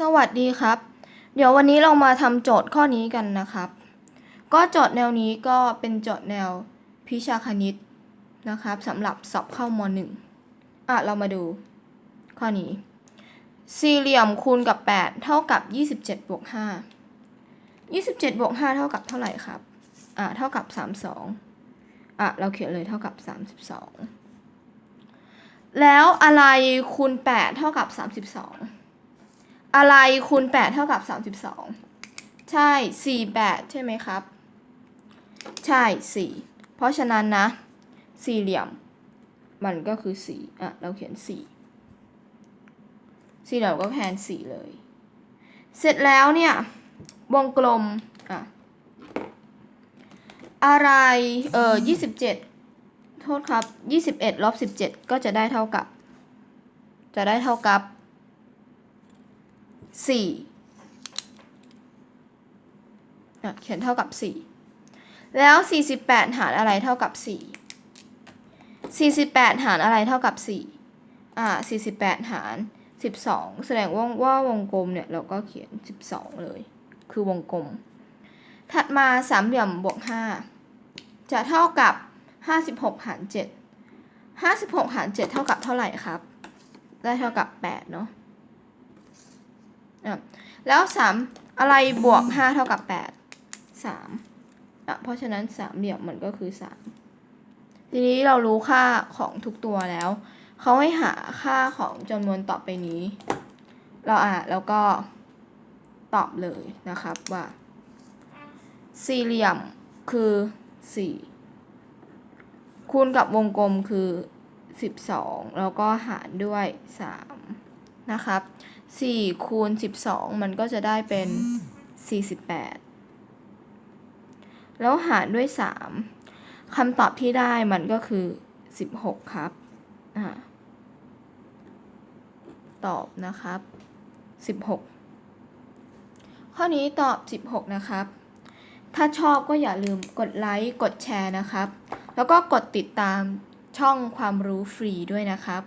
สวัสดีครับ เดี๋ยววันนี้เรามาทำโจทย์ข้อนี้กันนะครับ ก็โจทย์แนวนี้ก็เป็นโจทย์แนวพิชาคณิตนะครับสำหรับสอบเข้ามหนึ่งอะ เรามาดู ข้อนี้ สี่เหลี่ยมคูณกับ 8 เท่ากับ 27บวก5 27บวก5เท่ากับเท่าไหร่ครับ อะ เท่ากับ 32 อะ เราเขียนเลยเท่ากับ 32 แล้วอะไรคูณ 8 เท่ากับ 32 อะไรคูณ8เท่ากับ32ใช่4 8ใช่ไหมครับ ใช่4เพราะฉะนั้นนะ สี่เหลี่ยม มันก็คือ4อะ เราเขียน4สี่เหลี่ยมก็แทน4เลย เสร็จแล้วเนี่ย วงกลม อะ อะไร เออ27โทษครับ21ลบ17ก็จะได้เท่ากับ จะได้เท่ากับ สี่เขียนเท่ากับสี่แล้วสี่สิบแปดหารอะไรเท่ากับสี่สี่สิบแปดหารอะไรเท่ากับสี่อ่าสี่สิบแปดหารสิบสองแสดงว่าว่าวงกลมเนี่ยเราก็เขียนสิบสองเลย คือวงกลม ถัดมาสามเหลี่ยมบวกห้าจะเท่ากับห้าสิบหกหารเจ็ดห้าสิบหกหารเจ็ดเท่ากับเท่าไหร่ครับ ได้เท่ากับแปดเนาะ อะแล้วสามอะไรบวกห้าเท่ากับแปดสามอะเพราะฉะนั้นสามเหลี่ยมมันก็คือสามทีนี้เรารู้ค่าของทุกตัวแล้ว เขาให้หาค่าของจำนวนต่อไปนี้ เราอะแล้วก็ตอบเลยนะครับว่า สี่เหลี่ยมคือสี่คูณกับวงกลมคือสิบสองแล้วก็หารด้วยสาม นะครับสี่คูณสิบสองมันก็จะได้เป็นสี่สิบแปดแล้วหารด้วยสามคำตอบที่ได้มันก็คือสิบหกครับอตอบนะครับสิบหกข้อนี้ตอบสิบหกนะครับ ถ้าชอบก็อย่าลืมกดไลค์ กดแชร์นะครับ แล้วก็กดติดตามช่องความรู้ฟรีด้วยนะครับ